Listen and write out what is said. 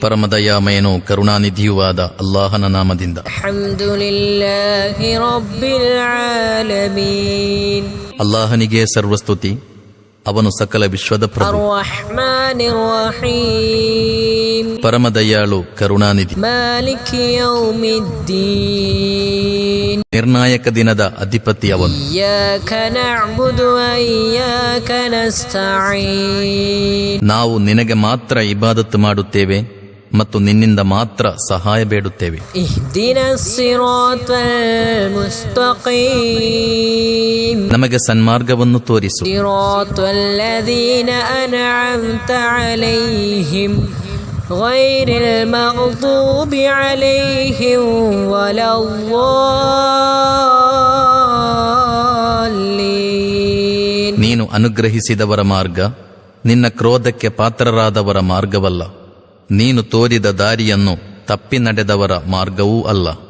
ಪರಮದಯಾಮಯನು ಕರುಣಾನಿಧಿಯೂ ಆದ ಅಲ್ಲಾಹನ ನಾಮದಿಂದ. ಅಲ್ಲಾಹನಿಗೆ ಸರ್ವಸ್ತುತಿ ಅವನು ಸಕಲ ವಿಶ್ವದ ಪರಮದಯಾಳು ಕರುಣಾನಿಧಿ. ನಿರ್ಣಾಯಕ ದಿನದ ಅಧಿಪತಿ ಅವನು. إياك نعبد وإياك نستعين ನಾವು ನಿನಗೆ ಮಾತ್ರ ಇಬಾದತ್ತು ಮಾಡುತ್ತೇವೆ ಮತ್ತು ನಿನ್ನಿಂದ ಮಾತ್ರ ಸಹಾಯ ಬೇಡುತ್ತೇವೆ اهدنا الصراط المستقيم ನಮಗೆ ಸನ್ಮಾರ್ಗವನ್ನು ತೋರಿಸು صراط الذين أنعمت عليهم غير المغضوب عليهم ولا الضالين ನೀನು ಅನುಗ್ರಹಿಸಿದವರ ಮಾರ್ಗ ನಿನ್ನ ಕ್ರೋಧಕ್ಕೆ ಪಾತ್ರರಾದವರ ಮಾರ್ಗವಲ್ಲ. ನೀನು ತೋರಿದ ದಾರಿಯನ್ನು ತಪ್ಪಿ ನಡೆದವರ ಮಾರ್ಗವೂ ಅಲ್ಲ.